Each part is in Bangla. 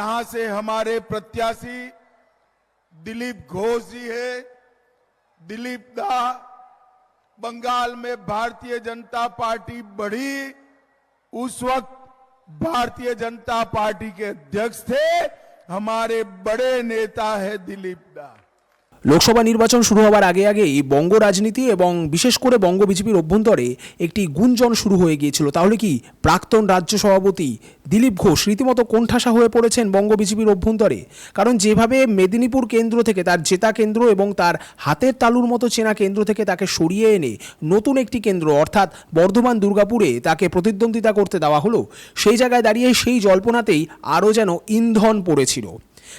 यहाँ से हमारे प्रत्याशी दिलीप घोष जी है। दिलीप दा, बंगाल में भारतीय जनता पार्टी बढ़ी उस वक्त भारतीय जनता पार्टी के अध्यक्ष थे। हमारे बड़े नेता है दिलीप दा। লোকসভা নির্বাচন শুরু হওয়ার আগে আগেই বঙ্গ রাজনীতি এবং বিশেষ করে বঙ্গ বিজেপির অভ্যন্তরে একটি গুঞ্জন শুরু হয়ে গিয়েছিল। তাহলে কি প্রাক্তন রাজ্য সভাপতি দিলীপ ঘোষ রীতিমতো কোণঠাসা হয়ে পড়েছেন বঙ্গ বিজেপির অভ্যন্তরে? কারণ যেভাবে মেদিনীপুর কেন্দ্র থেকে তার জেতা কেন্দ্র এবং তার হাতের তালুর মতো চেনা কেন্দ্র থেকে তাকে সরিয়ে এনে নতুন একটি কেন্দ্র, অর্থাৎ বর্ধমান দুর্গাপুরে তাকে প্রতিদ্বন্দ্বিতা করতে দেওয়া হলো, সেই জায়গায় দাঁড়িয়ে সেই জল্পনাতেই আরও যেন ইন্ধন পড়েছিল।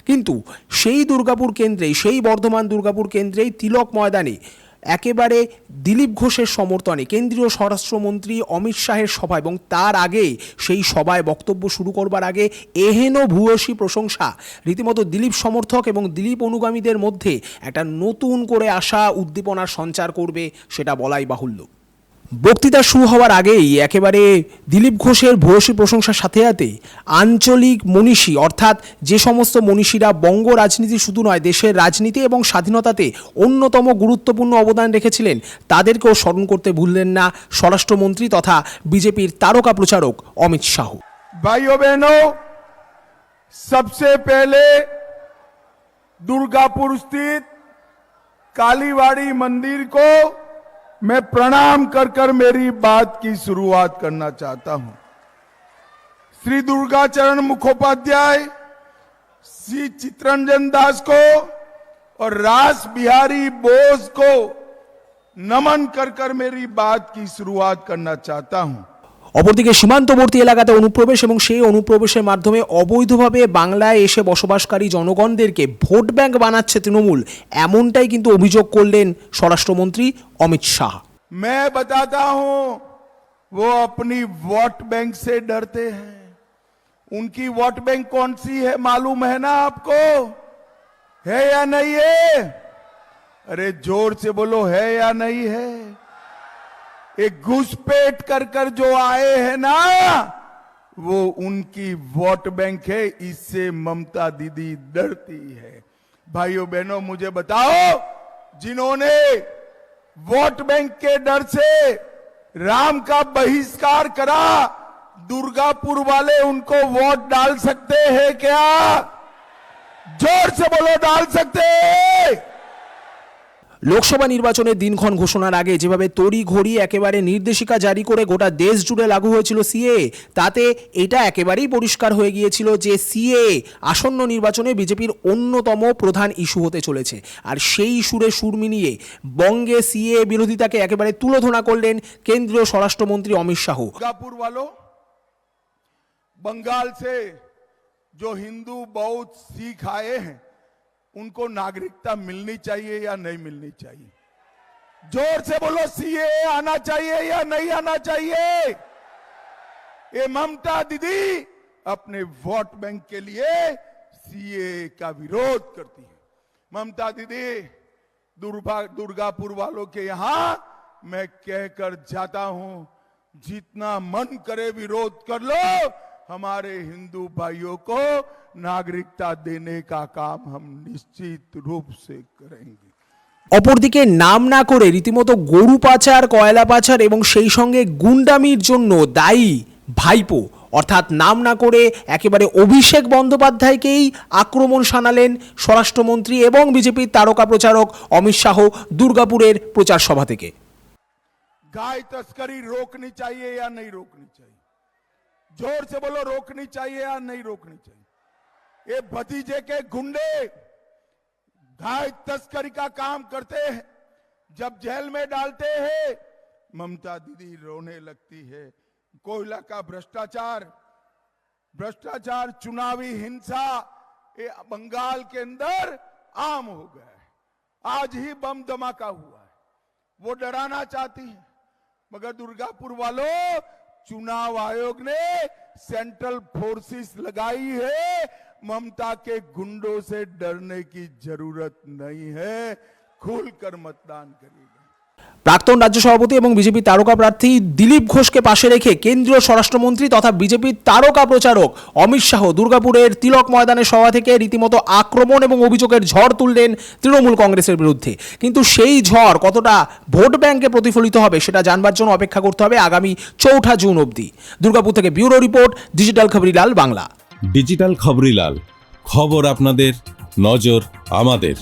কিন্তু সেই দুর্গাপুর কেন্দ্রেই, সেই বর্ধমান দুর্গাপুর কেন্দ্রেই তিলক ময়দানে একেবারে দিলীপ ঘোষের সমর্থনে কেন্দ্রীয় স্বরাষ্ট্রমন্ত্রী অমিত শাহের সভা এবং তার আগে সেই সভায় বক্তব্য শুরু করবার আগে এহেন ভূয়সী প্রশংসা, রীতিমতো দিলীপ সমর্থক এবং দিলীপ অনুগামীদের মধ্যে একটা নতুন করে আসা উদ্দীপনার সঞ্চার করবে সেটা বলাই বাহুল্য। বক্তৃতা শুরু হওয়ার আগেই একেবারে দিলীপ ঘোষের ভূয়সী প্রশংসার সাথে সাথে আঞ্চলিক মনীষী, অর্থাৎ যে সমস্ত মনীষীরা বঙ্গ রাজনীতি শুধু নয়, দেশের রাজনীতি এবং স্বাধীনতাতে অন্যতম গুরুত্বপূর্ণ অবদান রেখেছিলেন, তাদেরকেও স্মরণ করতে ভুললেন না স্বরাষ্ট্রমন্ত্রী তথা বিজেপির তারকা প্রচারক অমিত শাহ। ভাই বেনো, সবসে পেলে দুর্গাপুর স্থিত কালীবাড়ি মন্দির কো मैं प्रणाम कर कर मेरी बात की शुरुआत करना चाहता हूँ। श्री दुर्गाचरण मुखोपाध्याय, श्री चित्रंजन दास को और रास बिहारी बोस को नमन कर कर मेरी बात की शुरुआत करना चाहता हूँ। অপরদিকে সীমান্তবর্তী এলাকাতে অনুপ্রবেশ এবং সেই অনুপ্রবেশের মাধ্যমে অবৈধভাবে বাংলায় এসে বসবাসকারী জনগণদেরকে ভোট ব্যাংক বানাচ্ছে তৃণমূল এমনটাই কিন্তু অভিযোগ করলেন স্বরাষ্ট্রমন্ত্রী অমিত শাহ मैं बताता हूं वो अपनी वोट बैंक से डरते हैं उनकी वोट बैंक कौन सी है मालूम है ना आपको है या नहीं है अरे जोर से बोलो है या नहीं है एक घुसपैठ कर कर जो आए हैं ना, वो उनकी वोट बैंक है, इससे ममता दीदी डरती है। भाइयों बहनों, मुझे बताओ, जिन्होंने वोट बैंक के डर से राम का बहिष्कार करा, दुर्गापुर वाले उनको वोट डाल सकते हैं क्या? ज़ोर से बोलो, डाल सकते हैं। লোকসভা নির্বাচনের দিনক্ষণ ঘোষণার আগে যেভাবে তড়ি ঘড়ি একেবারে নির্দেশিকা জারি করে গোটা দেশ জুড়ে লাগু হয়েছিল সিএ তাতে এটা একেবারেই পরিষ্কার হয়ে গিয়েছিল যে সিএ আসন্ন নির্বাচনে বিজেপির অন্যতম প্রধান ইস্যু হতে চলেছে আর সেই সুরে সুর মিলিয়ে বঙ্গে সিএ বিরোধিতাকে একেবারে তুলোধনা করলেন কেন্দ্রীয় স্বরাষ্ট্রমন্ত্রী অমিত শাহ दुर्गापुर वालों बंगाल से जो हिंदू बौद्ध सिख आए हैं उनको नागरिकता मिलनी चाहिए या नहीं मिलनी चाहिए? ज़ोर से बोलो, सीए आना चाहिए या नहीं आना चाहिए? ये ममता दीदी अपने वोट बैंक के लिए सीए का विरोध करती है। ममता दीदी दुर्गापुर वालों के यहाँ मैं कहकर जाता हूँ, जितना मन करे विरोध कर लो हमारे हिंदू भाइयों को नागरिकता देने का काम हम निश्चित रूप से करेंगे অপরদিকে নাম না করে রীতিমতো গরু পাচার কয়লা পাচার এবং সেই সঙ্গে গুন্ডামির জন্য দায়ী ভাইপো অর্থাৎ নাম না করে একেবারে অভিষেক বন্দ্যোপাধ্যায়কেই আক্রমণ শানালেন স্বরাষ্ট্রমন্ত্রী এবং বিজেপির তারকা প্রচারক অমিত শাহ দুর্গাপুরের প্রচার সভা থেকে गाय तस्करी रोकनी चाहिए या नहीं रोकनी चाहिए ज़ोर से बोलो, रोकनी चाहिए या नहीं रोकनी चाहिए? ये भतीजे के गुंडे गाय तस्करी का काम करते हैं। जब जेल में डालते हैं, ममता दीदी रोने लगती है। कोयला का भ्रष्टाचार भ्रष्टाचार, चुनावी हिंसा, ये बंगाल के अंदर आम हो गया है। आज ही बम धमाका हुआ है। वो डराना चाहती है, मगर दुर्गापुर वालों चुनाव आयोग ने सेंट्रल फोर्सेस लगाई है। ममता के गुंडों से डरने की ज़रूरत नहीं है। खुलकर मतदान करिएगा। প্রাক্তন রাজ্য সভাপতি এবং বিজেপির তারকা প্রার্থী দিলীপ ঘোষকে পাশে রেখে কেন্দ্রীয় স্বরাষ্ট্রমন্ত্রী তথা বিজেপির তারকা প্রচারক অমিত শাহ দুর্গাপুরের তিলক ময়দানের সভা থেকে রীতিমতো আক্রমণ এবং অভিযোগের ঝড় তুললেন তৃণমূল কংগ্রেসের বিরুদ্ধে। কিন্তু সেই ঝড় কতটা ভোট ব্যাংকে প্রতিফলিত হবে সেটা জানবার জন্য অপেক্ষা করতে হবে আগামী চৌঠা জুন অবধি। দুর্গাপুর থেকে bureau report, digital Khaborilal Bangla. Digital Khaborilal, খবর আপনাদের, নজর আমাদের।